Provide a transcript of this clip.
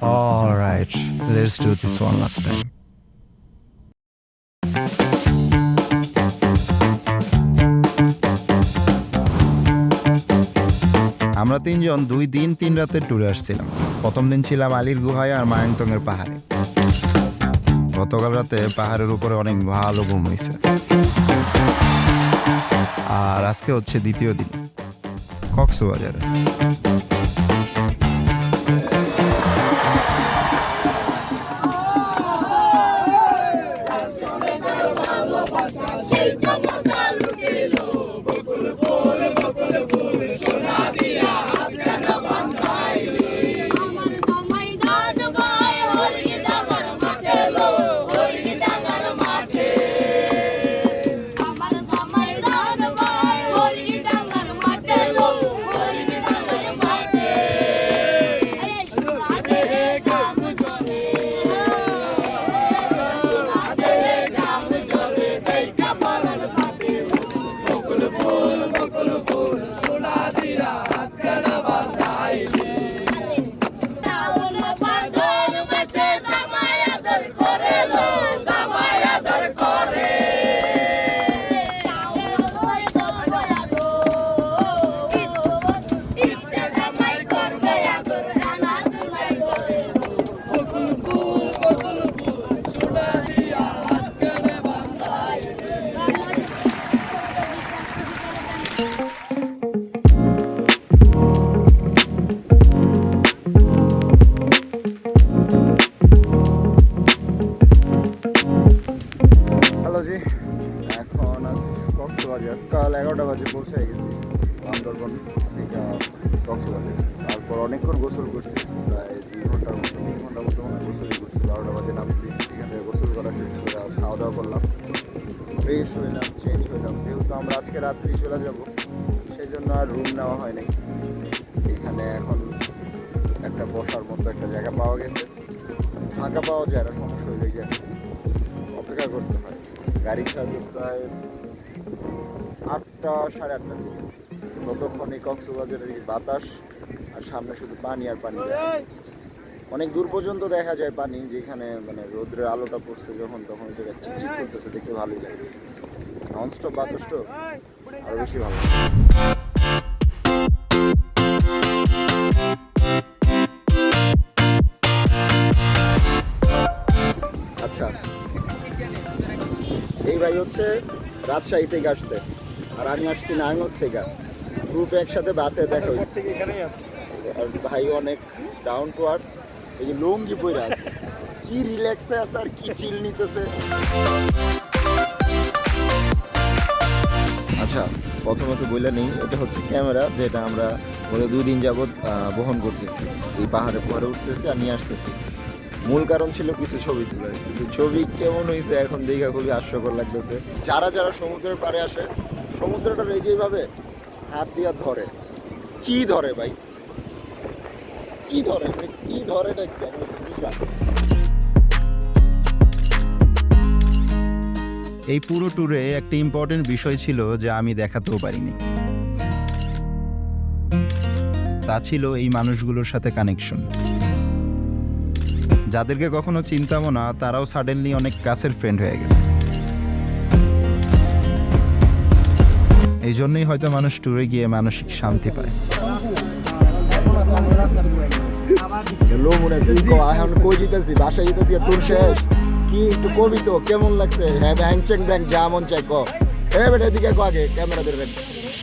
All right, let's do this one last time. আমরা তিনজন দুই দিন তিন রাতের ট্যুরে আসছিলাম। প্রথম দিন ছিলাম আলির গুহায় আর মায়াংতং এর পাহাড়ে। গতকাল রাতে পাহাড়ের উপরে অনেক ভালো ঘুম হয়েছে। আর আজকে হচ্ছে দ্বিতীয় দিন। কক্সবাজারে আমার কক্সবাজার কাল এগারোটা বাজে পৌঁছে গেছি বান্দরবন থেকে তারপর অনেকক্ষণ গোসল করছি, প্রায় দুই ঘণ্টার মতো, তিন ঘণ্টার মতো মনে গোসলই করছি। বারোটা বাজে নামছি, এখান থেকে গোসল করা শেষ করে খাওয়া দাওয়া করলাম। ফ্রেশ হইলাম চেঞ্জ হইলাম। যেহেতু আমরা আজকে রাত্রি চলে যাব সেই জন্য আর রুম নেওয়া হয় নাই এখানে এখন একটা বসার মতো একটা জায়গা পাওয়া গেছে। ফাঁকা পাওয়া যায় না, সমস্যা হয়ে যায়। অপেক্ষা করতে হয়। গাড়ি ছাড়বে প্রায় আটটা সাড়ে আটটার দিকে। ততক্ষণ এই কক্সবাজারের বাতাস আর সামনে শুধু পানি আর পানি অনেক দূর পর্যন্ত দেখা যায় পানি, যেখানে মানে রোদ্রের আলোটা পড়ছে যখন, তখন ওই জায়গায় চিকচিক করতেছে, দেখতে ভালোই লাগে। ননস্টপ বাতাস তো, আরও বেশি ভালো। আচ্ছা এই ভাই হচ্ছে রাজশাহী থেকে আসছে। আর আমি আসছি নারায়ণগঞ্জ থেকে। গ্রুপে একসাথে বাসে দেখা হয়েছে। আর ভাই অনেক ডাউন টু আর্থ এই যে লুঙ্গি পরে আছে। কি রিল্যাক্সে আছে আর কি চিল নিতেছে। আচ্ছা প্রথমত বলে নেই এটা হচ্ছে ক্যামেরা যেটা আমরা গত দুদিন যাবৎ বহন করতেছি। এই পাহাড়ে পরে উঠতেছি আর নিয়ে আসতেছি। মূল কারণ ছিল কিছু ছবি তোলার। কিন্তু ছবি কেমন হয়েছে এখন দেখা খুবই হাস্যকর লাগতেছে। যারা যারা সমুদ্রের পাড়ে আসে সমুদ্রটা এই যেভাবে হাত দিয়া ধরে। কি ধরে ভাই? কি ধরে? মানে কি ধরে। এই পুরো ট্যুরে একটা ইম্পর্টেন্ট বিষয় ছিল যে আমি দেখাতেও পারিনি। তা ছিল এই মানুষগুলোর সাথে কানেকশন যাদেরকে কখনো চিনতামও না, তারাও সাডেনলি অনেক কাছের ফ্রেন্ড হয়ে গেছে। এই জন্যই হয়তো মানুষ ট্যুরে গিয়ে মানসিক শান্তি পায়। বাসায় কি একটু কবি তো, কেমন লাগছে? হ্যাঁ চেক ব্যাং, যা মন চাই ক এ বেটা, এদিকে আগে, ক্যামেরা রাখ